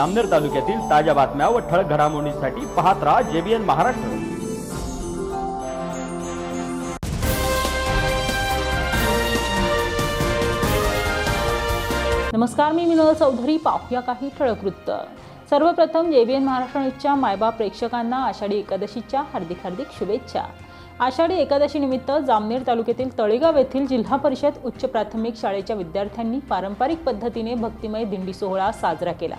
अमनेर तालुक्यातील ताज्या बातम्या व ठळक घडामोडींसाठी पाहत राहा जेबीएन महाराष्ट्र. नमस्कार मी विनोद चौधरी. पाहूया काही ठळक वृत्त. सर्वप्रथम जेबीएन महाराष्ट्र न्यूजच्या मायबाप प्रेक्षकांना आषाढी एकादशीच्या हार्दिक हार्दिक शुभेच्छा. आषाढी एकादशी निमित्त जामनेर तालुक्यातील तळेगाव येथील जिल्हा परिषद उच्च प्राथमिक शाळेच्या विद्यार्थ्यांनी पारंपरिक पद्धतीने भक्तिमय दिंडी सोहळा साजरा केला.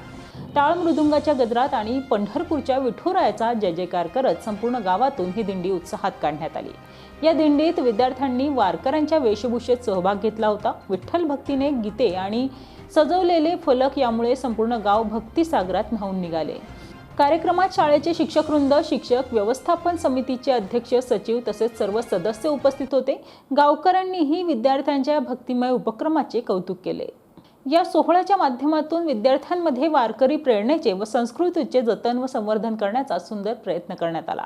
टाळ मृदुंगाच्या गजरात आणि पंढरपूरच्या विठुरायाचा जय जयकार करत संपूर्ण गावातून ही दिंडी उत्साहात काढण्यात आली. या दिंडीत विद्यार्थ्यांनी वारकऱ्यांच्या वेशभूषेत सहभाग घेतला होता. विठ्ठल भक्तीने गीते आणि सजवलेले फलक यामुळे संपूर्ण गाव भक्तिसागरात न्हावून निघाले. कार्यक्रमात शाळेचे शिक्षकवृंद शिक्षक व्यवस्थापन समितीचे अध्यक्ष सचिव तसेच सर्व सदस्य उपस्थित होते. गावकऱ्यांनीही विद्यार्थ्यांच्या भक्तिमय उपक्रमाचे कौतुक केले. या सोहळ्याच्या माध्यमातून विद्यार्थ्यांमध्ये वारकरी प्रेरणेचे व संस्कृतीचे जतन व संवर्धन करण्याचा सुंदर प्रयत्न करण्यात आला